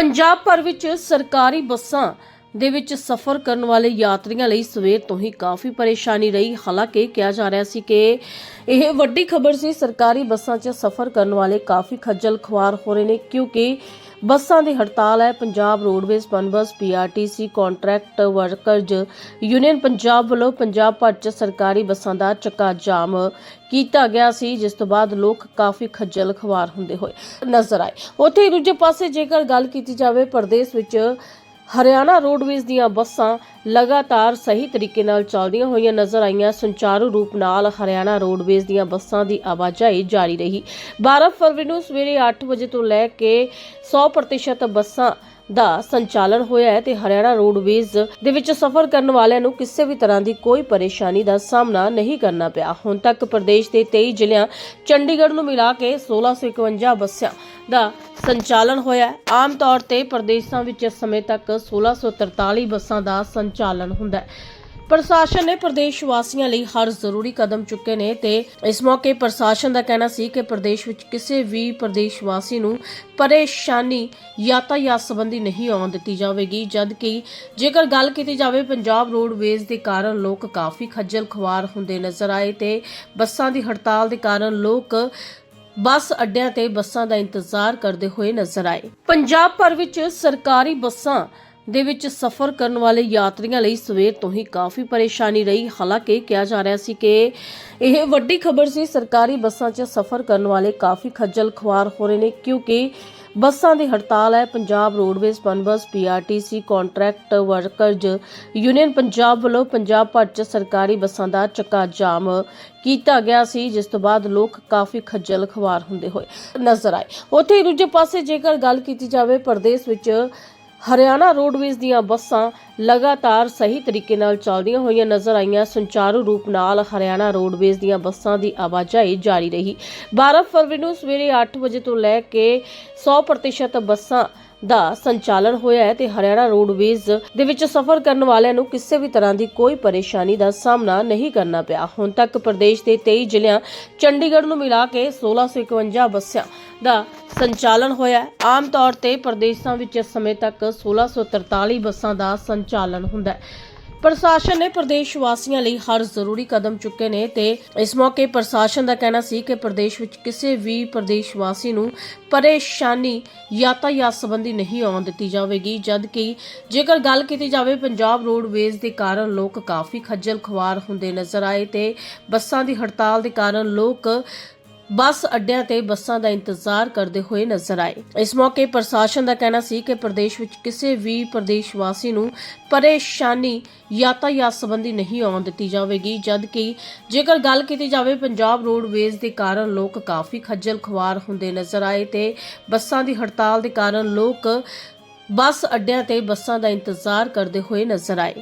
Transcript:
ਪੰਜਾਬ ਭਰ ਵਿੱਚ ਸਰਕਾਰੀ ਬੱਸਾਂ ਦੇ ਵਿੱਚ ਸਫ਼ਰ ਕਰਨ ਵਾਲੇ ਯਾਤਰੀਆਂ ਲਈ ਸਵੇਰ ਤੋਂ ਹੀ ਕਾਫੀ ਪਰੇਸ਼ਾਨੀ ਰਹੀ। ਹਾਲਾਂਕਿ ਕਿਹਾ ਜਾ ਰਿਹਾ ਸੀ ਕਿ ਇਹ ਵੱਡੀ ਖਬਰ ਸੀ, ਸਰਕਾਰੀ ਬੱਸਾਂ 'ਚ ਸਫ਼ਰ ਕਰਨ ਵਾਲੇ ਕਾਫੀ ਖੱਜਲ ਖੁਆਰ ਹੋ ਰਹੇ ਨੇ ਕਿਉਂਕਿ ਬੱਸਾਂ ਦੀ ਹੜਤਾਲ ਹੈ। Punjab roadways Punbus PRTC contract workers union Punjab ਵੱਲੋਂ ਪੰਜਾਬ ਭਰ 'ਚ ਸਰਕਾਰੀ ਬੱਸਾਂ ਦਾ ਚੱਕਾ ਜਾਮ ਕੀਤਾ ਗਿਆ ਸੀ, ਜਿਸ ਤੋਂ ਬਾਅਦ ਲੋਕ ਕਾਫੀ ਖੱਜਲ ਖਵਾਰ ਹੁੰਦੇ ਹੋਏ ਨਜ਼ਰ ਆਏ। ਉੱਥੇ ਹੀ ਦੂਜੇ ਪਾਸੇ ਜੇਕਰ ਗੱਲ ਕੀਤੀ ਜਾਵੇ, ਪ੍ਰਦੇਸ਼ ਵਿੱਚ ਹਰਿਆਣਾ ਰੋਡਵੇਜ਼ ਦੀਆਂ ਬੱਸਾਂ ਲਗਾਤਾਰ ਸਹੀ ਤਰੀਕੇ ਨਾਲ ਚੱਲਦੀਆਂ ਹੋਈਆਂ ਨਜ਼ਰ ਆਈਆਂ। ਸੰਚਾਰੂ ਰੂਪ ਨਾਲ ਹਰਿਆਣਾ ਰੋਡਵੇਜ਼ ਦੀਆਂ ਬੱਸਾਂ ਦੀ ਆਵਾਜਾਈ ਜਾਰੀ ਰਹੀ। 12 ਫਰਵਰੀ ਨੂੰ ਸਵੇਰੇ 8 ਵਜੇ ਤੋਂ ਲੈ ਕੇ 100% ਬੱਸਾਂ ਦਾ ਸੰਚਾਲਨ ਹੋਇਆ ਹੈ ਤੇ ਹਰਿਆਣਾ ਰੋਡਵੇਜ਼ ਦੇ ਵਿੱਚ ਸਫ਼ਰ ਕਰਨ ਵਾਲਿਆਂ ਨੂੰ ਕਿਸੇ ਵੀ ਤਰ੍ਹਾਂ ਦੀ ਕੋਈ ਪਰੇਸ਼ਾਨੀ ਦਾ ਸਾਹਮਣਾ ਨਹੀਂ ਕਰਨਾ ਪਿਆ। ਹੁਣ ਤੱਕ ਪ੍ਰਦੇਸ਼ ਦੇ 23 ਜ਼ਿਲ੍ਹਿਆਂ ਚੰਡੀਗੜ੍ਹ ਨੂੰ ਮਿਲਾ ਕੇ 1651 ਬੱਸਾਂ ਦਾ ਸੰਚਾਲਨ ਹੋਇਆ ਆਮ ਤੌਰ ਤੇ ਪ੍ਰਦੇਸ਼ਾਂ ਵਿੱਚ ਇਸ ਸਮੇਂ ਤੱਕ 1643 ਬੱਸਾਂ ਦਾ ਸੰਚਾਲਨ ਹੁੰਦਾ ਹੈ। ਪ੍ਰਸ਼ਾਸਨ ਨੇ ਪ੍ਰਦੇਸ਼ ਵਾਸੀਆਂ ਲਈ ਹਰ ਜ਼ਰੂਰੀ ਕਦਮ ਚੁੱਕੇ ਨੇ ਤੇ ਇਸ ਮੌਕੇ ਪ੍ਰਸ਼ਾਸਨ ਦਾ ਕਹਿਣਾ ਸੀ ਕਿ ਪ੍ਰਦੇਸ਼ ਵਿੱਚ ਕਿਸੇ ਵੀ ਪ੍ਰਦੇਸ਼ ਵਾਸੀ ਨੂੰ ਪਰੇਸ਼ਾਨੀ ਯਾਤਾਯਾਤ ਸੰਬੰਧੀ ਨਹੀਂ ਆਉਣ ਦਿੱਤੀ ਜਾਵੇਗੀ ਜਦ ਕਿ ਜੇਕਰ ਗੱਲ ਕੀਤੀ ਜਾਵੇ ਪੰਜਾਬ ਰੋਡਵੇਜ਼ ਦੇ ਕਾਰਨ ਲੋਕ ਕਾਫੀ ਖੱਜਲ ਖੁਆਰ ਹੁੰਦੇ ਨਜ਼ਰ ਆਏ ਤੇ ਬੱਸਾਂ ਦੀ ਹੜਤਾਲ ਦੇ ਕਾਰਨ ਲੋਕ ਬੱਸ ਅੱਡਿਆਂ ਤੇ ਬੱਸਾਂ ਦਾ ਇੰਤਜ਼ਾਰ ਕਰਦੇ ਹੋਏ ਨਜ਼ਰ ਆਏ। ਪੰਜਾਬ ਭਰ ਵਿੱਚ ਸਰਕਾਰੀ ਬੱਸਾਂ ਦੇ ਵਿੱਚ ਸਫ਼ਰ ਕਰਨ ਵਾਲੇ ਯਾਤਰੀਆਂ ਲਈ ਸਵੇਰ ਤੋਂ ਹੀ ਕਾਫੀ ਪਰੇਸ਼ਾਨੀ ਰਹੀ। ਹਾਲਾਂਕਿ ਕਿਹਾ ਜਾ ਰਿਹਾ ਸੀ ਕਿ ਇਹ ਵੱਡੀ ਖਬਰ ਸੀ, ਸਰਕਾਰੀ ਬੱਸਾਂ 'ਚ ਸਫ਼ਰ ਕਰਨ ਵਾਲੇ ਕਾਫੀ ਖੱਜਲ ਖੁਆਰ ਹੋ ਰਹੇ ਨੇ ਕਿਉਂਕਿ ਬੱਸਾਂ ਦੀ ਹੜਤਾਲ ਹੈ। Punjab roadways Punbus PRTC, contract workers union Punjab ਵੱਲੋਂ ਪੰਜਾਬ ਭਰ 'ਚ ਸਰਕਾਰੀ ਬੱਸਾਂ ਦਾ ਚੱਕਾ ਜਾਮ ਕੀਤਾ ਗਿਆ ਸੀ, ਜਿਸ ਤੋਂ ਬਾਅਦ ਲੋਕ ਕਾਫੀ ਖੱਜਲ ਖਵਾਰ ਹੁੰਦੇ ਹੋਏ ਨਜ਼ਰ ਆਏ। ਉੱਥੇ ਦੂਜੇ ਪਾਸੇ ਜੇਕਰ ਗੱਲ ਕੀਤੀ ਜਾਵੇ, ਪ੍ਰਦੇਸ਼ ਵਿੱਚ ਹਰਿਆਣਾ ਰੋਡਵੇਜ਼ ਦੀਆਂ ਬੱਸਾਂ ਲਗਾਤਾਰ ਸਹੀ ਤਰੀਕੇ ਨਾਲ ਚੱਲਦੀਆਂ ਹੋਈਆਂ ਨਜ਼ਰ ਆਈਆਂ। ਸੰਚਾਰੂ ਰੂਪ ਨਾਲ ਹਰਿਆਣਾ ਰੋਡਵੇਜ਼ ਦੀਆਂ ਬੱਸਾਂ ਦੀ ਆਵਾਜਾਈ ਜਾਰੀ ਰਹੀ। 12 ਫਰਵਰੀ ਨੂੰ ਸਵੇਰੇ 8 ਵਜੇ ਤੋਂ ਲੈ ਕੇ 100% ਬੱਸਾਂ ਦਾ ਸੰਚਾਲਨ ਹੋਇਆ ਹੈ ਤੇ ਹਰਿਆਣਾ ਰੋਡਵੇਜ਼ ਦੇ ਵਿੱਚ ਸਫ਼ਰ ਕਰਨ ਵਾਲਿਆਂ ਨੂੰ ਕਿਸੇ ਵੀ ਤਰ੍ਹਾਂ ਦੀ ਕੋਈ ਪਰੇਸ਼ਾਨੀ ਦਾ ਸਾਹਮਣਾ ਨਹੀਂ ਕਰਨਾ ਪਿਆ। ਹੁਣ ਤੱਕ ਪ੍ਰਦੇਸ਼ ਦੇ 23 ਜ਼ਿਲ੍ਹਿਆਂ ਚੰਡੀਗੜ੍ਹ ਨੂੰ ਮਿਲਾ ਕੇ 1651 ਬੱਸਾਂ ਦਾ ਸੰਚਾਲਨ ਹੋਇਆ ਆਮ ਤੌਰ ਤੇ ਪ੍ਰਦੇਸ਼ਾਂ ਵਿੱਚ ਇਸ ਸਮੇਂ ਤੱਕ 1643 ਬੱਸਾਂ ਦਾ ਸੰਚਾਲਨ ਹੁੰਦਾ ਹੈ। ਪ੍ਰਸ਼ਾਸਨ ਨੇ ਪ੍ਰਦੇਸ਼ ਵਾਸੀਆਂ ਲਈ ਹਰ ਜ਼ਰੂਰੀ ਕਦਮ ਚੁੱਕੇ ਨੇ ਤੇ ਇਸ ਮੌਕੇ ਪ੍ਰਸ਼ਾਸਨ ਦਾ ਕਹਿਣਾ ਸੀ ਕਿ ਪ੍ਰਦੇਸ਼ ਵਿੱਚ ਕਿਸੇ ਵੀ ਪ੍ਰਦੇਸ਼ ਵਾਸੀ ਨੂੰ ਪਰੇਸ਼ਾਨੀ ਯਾਤਾਯਾਤ ਸੰਬੰਧੀ ਨਹੀਂ ਆਉਣ ਦਿੱਤੀ ਜਾਵੇਗੀ ਜਦ ਕਿ ਜੇਕਰ ਗੱਲ ਕੀਤੀ ਜਾਵੇ ਪੰਜਾਬ ਰੋਡਵੇਜ਼ ਦੇ ਕਾਰਨ ਲੋਕ ਕਾਫੀ ਖੱਜਲ ਖੁਆਰ ਹੁੰਦੇ ਨਜ਼ਰ ਆਏ ਤੇ ਬੱਸਾਂ ਦੀ ਹੜਤਾਲ ਦੇ ਕਾਰਨ ਲੋਕ ਬੱਸ ਅੱਡਿਆਂ ਤੇ ਬੱਸਾਂ ਦਾ ਇੰਤਜ਼ਾਰ ਕਰਦੇ ਹੋਏ ਨਜ਼ਰ ਆਏ। ਇਸ ਮੌਕੇ ਪ੍ਰਸ਼ਾਸਨ ਦਾ ਕਹਿਣਾ ਸੀ ਕਿ ਪ੍ਰਦੇਸ਼ ਵਿੱਚ ਕਿਸੇ ਵੀ ਪ੍ਰਦੇਸ਼ ਵਾਸੀ ਨੂੰ ਪਰੇਸ਼ਾਨੀ ਯਾਤਾਯਾਤ ਸੰਬੰਧੀ ਨਹੀਂ ਆਉਣ ਦਿੱਤੀ ਜਾਵੇਗੀ ਜਦ ਕਿ ਜੇਕਰ ਗੱਲ ਕੀਤੀ ਜਾਵੇ ਪੰਜਾਬ ਰੋਡਵੇਜ਼ ਦੇ ਕਾਰਨ ਲੋਕ ਕਾਫੀ ਖੱਜਲ ਖੁਆਰ ਹੁੰਦੇ ਨਜ਼ਰ ਆਏ ਤੇ ਬੱਸਾਂ ਦੀ ਹੜਤਾਲ ਦੇ ਕਾਰਨ ਲੋਕ ਬੱਸ ਅੱਡਿਆਂ ਤੇ ਬੱਸਾਂ ਦਾ ਇੰਤਜ਼ਾਰ ਕਰਦੇ ਹੋਏ ਨਜ਼ਰ ਆਏ।